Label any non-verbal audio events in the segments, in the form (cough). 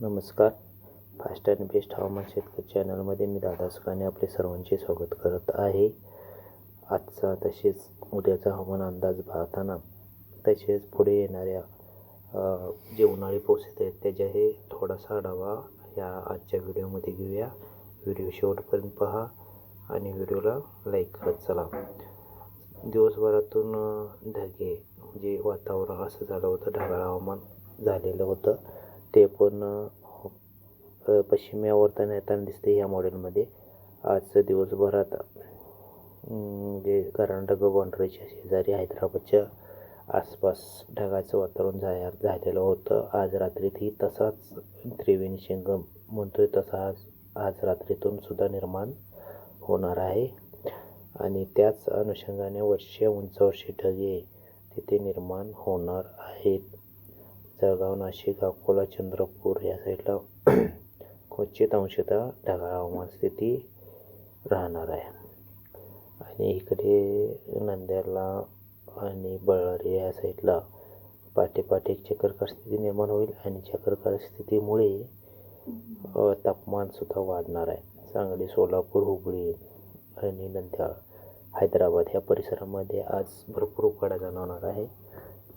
नमस्कार. Fast and best हवामान शेतकरी चॅनलमध्ये मी दादा सुखाने आपले सर्वांचे स्वागत करत आहे. आजचा तसेच उद्याचा हवामान अंदाज पाहताना तसेच पुढे येणाऱ्या जे उन्हाळी पाऊस येत आहेत त्याच्या हे थोडासा आढावा या आजच्या व्हिडिओमध्ये घेऊया. व्हिडिओ शेवटपर्यंत पहा आणि व्हिडिओला लाईक करत चला. दिवसभरातून ढगे जे म्हणजे वातावरण असं झालं होतं ढगाळ हवामान झालेलं होतं. ते पण अ, पश्चिमी आवर्तन येताना दिसते ह्या मॉडेलमध्ये आज दिवसभरात जे कर्नाटक बाँड्रीच्या शेजारी हैदराबादच्या आसपास ढगाचं वातावरण झा झालेलं होतं. आज रात्रीतही तसाच त्रिवेणी संगम म्हणतोय तसा आज आज रात्रीतून सुद्धा निर्माण होणार आहे. आणि त्याच अनुषंगाने वर्षीय उंचावरची ढगे तिथे निर्माण होणार आहेत. जळगाव नाशिक अकोला चंद्रपूर या साईडला (clears throat) क्वचित अंशतः ढगाळ हवामान स्थिती राहणार आहे आणि इकडे नंद्याला आणि बळारी या साईडला पाठीपाठी एक चक्राकार स्थिती निर्माण होईल आणि चक्रकार स्थितीमुळे तापमानसुद्धा वाढणार आहे सांगली सोलापूर हुबळी आणि नंतर हैदराबाद ह्या परिसरामध्ये आज भरपूर उकाडा जाणवणार आहे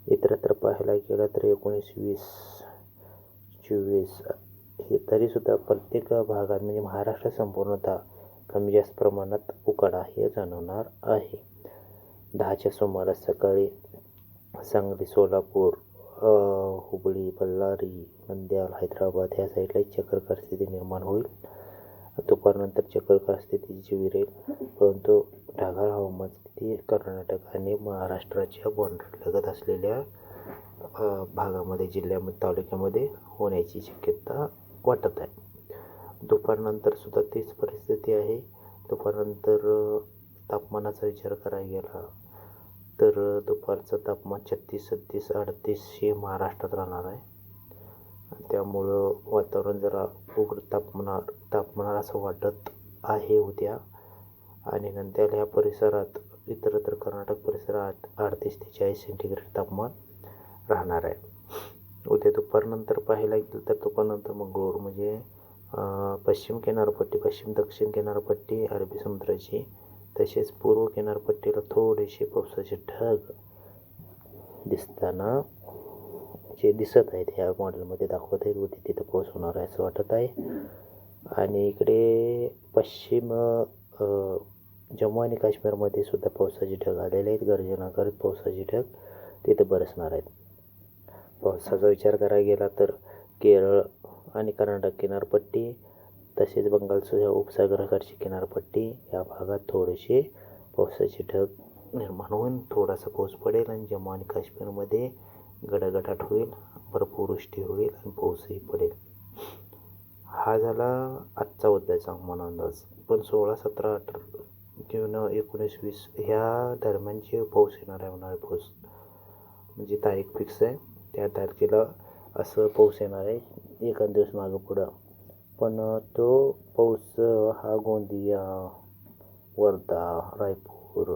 इतरत्र पाहायला गेलं तर एकोणीस वीस चोवीस हे तरीसुद्धा प्रत्येक भागात म्हणजे महाराष्ट्र संपूर्णतः कमी जास्त प्रमाणात उकाडा हे जाणवणार आहे. दहाच्या सुमारास सकाळी सांगली सोलापूर हुबळी बल्लारी नंद्याल हैदराबाद ह्या साईडला चक्रकार स्थिती निर्माण होईल. दुपारनंतर चक्राकार स्थितीची विरेल परंतु ढगाळ हवामान स्थिती कर्नाटक आणि महाराष्ट्राच्या बॉर्डर लगत असलेल्या भागामध्ये जिल्ह्यामध्ये तालुक्यामध्ये होण्याची शक्यता वाटत आहे. दुपारनंतर सुद्धा तीच परिस्थिती आहे. दुपारनंतर तापमानाचा विचार करायला गेला तर दुपारचं तापमान छत्तीस सत्तीस अडतीस हे महाराष्ट्रात राहणार आहे. त्यामुळं वातावरण जरा उग्र तापमानार तापमानार असं वाटत आहे उद्या. आणि नंतर ह्या परिसरात इतरत्र कर्नाटक परिसरात अडतीस ते चाळीस सेंटीग्रेड तापमान राहणार आहे. उद्या दुपारनंतर पाहायला गेलं तर दुपारनंतर मंगळूर म्हणजे पश्चिम किनारपट्टी पश्चिम दक्षिण किनारपट्टी अरबी समुद्राची तसेच पूर्व किनारपट्टीला थोडेसे पावसाचे ढग दिसताना जे दिसत आहेत ह्या मॉडेलमध्ये दाखवत आहेत उद्या तिथं पाऊस होणार आहे असं वाटत आहे. आणि इकडे पश्चिम जम्मू आणि काश्मीरमध्ये सुद्धा पावसाचे ढग आलेले आहेत. गर्जना करत पावसाचे ढग तिथं बरसणार आहेत. पावसाचा विचार करायला गेला तर केरळ आणि कर्नाटक किनारपट्टी तसेच बंगालच्या उपसागराकडची किनारपट्टी या भागात थोडेसे पावसाचे ढग निर्माण होऊन थोडासा पाऊस पडेल. आणि जम्मू आणि काश्मीरमध्ये गडगडाट होईल भरपूर वृष्टी होईल आणि पाऊसही पडेल. हा झाला आजचा उद्याचा हवामान अंदाज पण सोळा सतरा अठरा किंवा एकोणीस वीस ह्या दरम्यानचे पाऊस येणार आहे उन्हाळी पाऊस म्हणजे तारीख फिक्स आहे. त्या तारखेला असं पाऊस येणार आहे एखाद दिवस मागं पुढं. पण तो पाऊस हा गोंदिया वर्धा रायपूर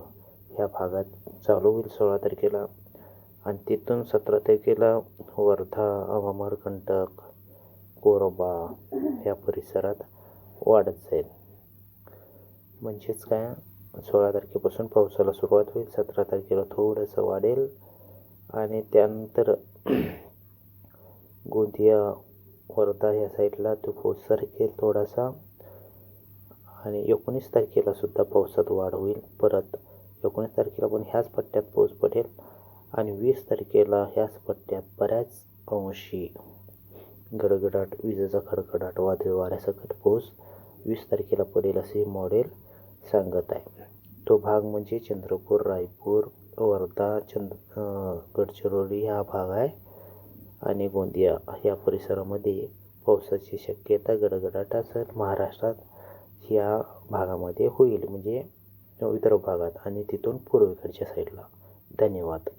ह्या भागात चालू होईल सोळा तारखेला. आणि तिथून सतरा तारखेला वर्धा अमरकंटक कोरबा ह्या परिसरात वाढत जाईल. म्हणजेच काय? सोळा तारखेपासून पावसाला सुरुवात होईल सतरा तारखेला थोडंसं वाढेल आणि त्यानंतर गोंदिया वर्धा ह्या साईडला तो पाऊस सरकेल थोडासा आणि एकोणीस तारखेला सुद्धा पावसात वाढ होईल. परत एकोणीस तारखेला पण ह्याच पट्ट्यात पाऊस पडेल. आणि वीस तारखेला ह्याच पट्ट्यात बऱ्याच अंशी गडगडाट विजेचा खडखडाट वादळी वाऱ्यासकट पाऊस वीस तारखेला पडेल असे मॉडेल सांगत आहे. तो भाग म्हणजे चंद्रपूर रायपूर वर्धा चंद गडचिरोली हा भाग आहे आणि गोंदिया या परिसरामध्ये पावसाची शक्यता गडगडाट असेल महाराष्ट्रात या भागामध्ये होईल म्हणजे विदर्भ भागात आणि तिथून पूर्वेकडच्या साईडला. धन्यवाद.